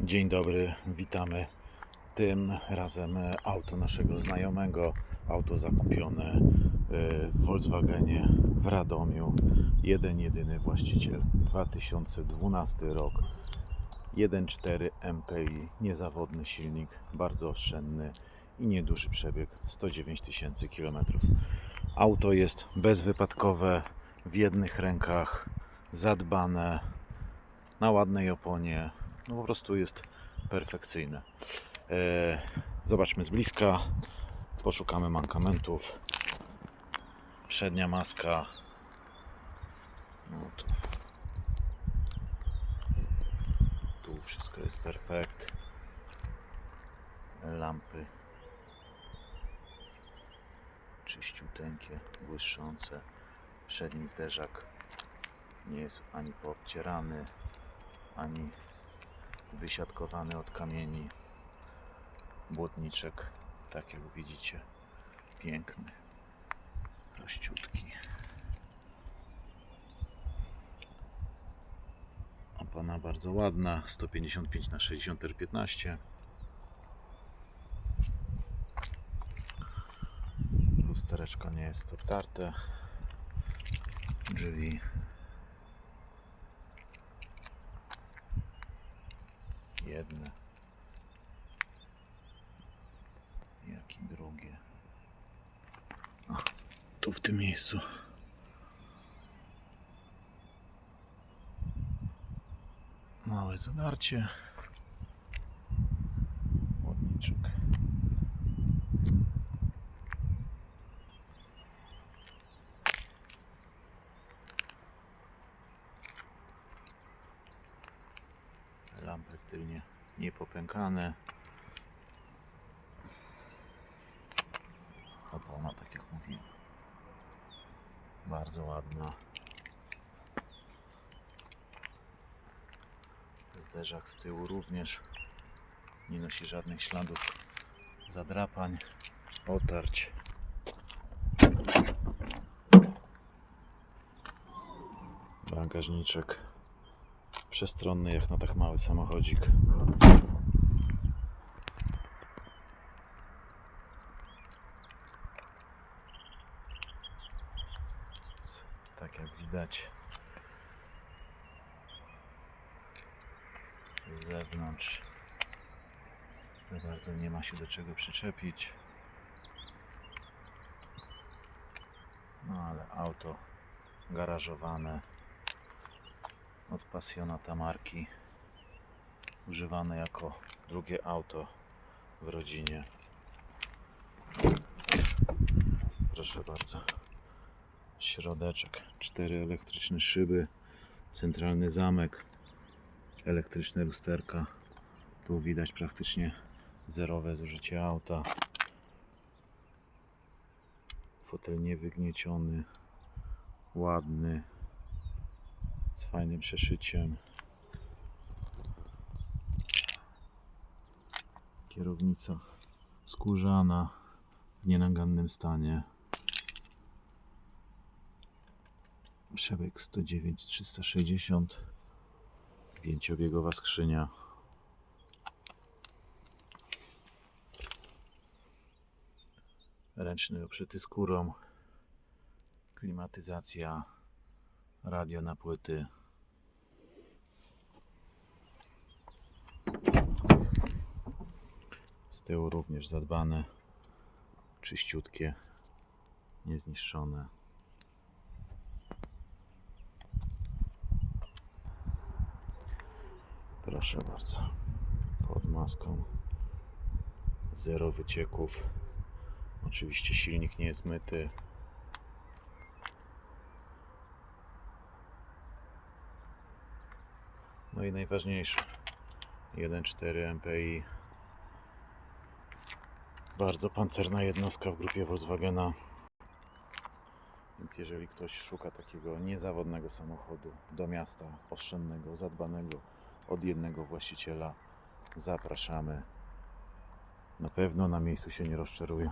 Dzień dobry, witamy. Tym razem auto naszego znajomego, auto zakupione y, w Volkswagenie w Radomiu. Jeden, jedyny właściciel, 2012 rok, 1.4 MPI, niezawodny silnik, bardzo oszczędny i nieduży przebieg, 109 tysięcy kilometrów. Auto jest bezwypadkowe, w jednych rękach, zadbane, na ładnej oponie, no po prostu jest perfekcyjne. E, zobaczmy z bliska, poszukamy mankamentów. Przednia maska. No tu. tu wszystko jest perfekt. Lampy czyściuteńkie, błyszczące. Przedni zderzak nie jest ani poobcierany, ani wysiadkowany od kamieni. Błotniczek, tak jak widzicie, piękny, prościutki. Opona bardzo ładna, 155 na 60 R15. Lustereczko nie jest obtarte. Drzwi jedne, jak i drugie. O, tu w tym miejscu. Małe zadarcie. Lampy tylnie niepopękane. Opona, tak jak mówiłem. Bardzo ładna. Zderzak z tyłu również nie nosi żadnych śladów zadrapań, otarć. Bagażniczek przestronny jak na tak mały samochodzik. Tak jak widać z zewnątrz za bardzo nie ma się do czego przyczepić. No ale auto garażowane od pasjonata marki używane jako drugie auto w rodzinie. Proszę bardzo. Środeczek, cztery elektryczne szyby, centralny zamek, elektryczne lusterka. Tu widać praktycznie zerowe zużycie auta. Fotel niewygnieciony, ładny, z fajnym przeszyciem. Kierownica skórzana w nienagannym stanie. Przebieg 109 360. Pięciobiegowa skrzynia. Ręczny oprzyty skórą. Klimatyzacja radio na płyty. Z tyłu również zadbane, czyściutkie, niezniszczone. Proszę bardzo, pod maską zero wycieków. Oczywiście silnik nie jest myty. No i najważniejsze. 1.4 MPI bardzo pancerna jednostka w grupie Volkswagena. Więc jeżeli ktoś szuka takiego niezawodnego samochodu do miasta, oszczędnego, zadbanego od jednego właściciela zapraszamy. Na pewno na miejscu się nie rozczaruje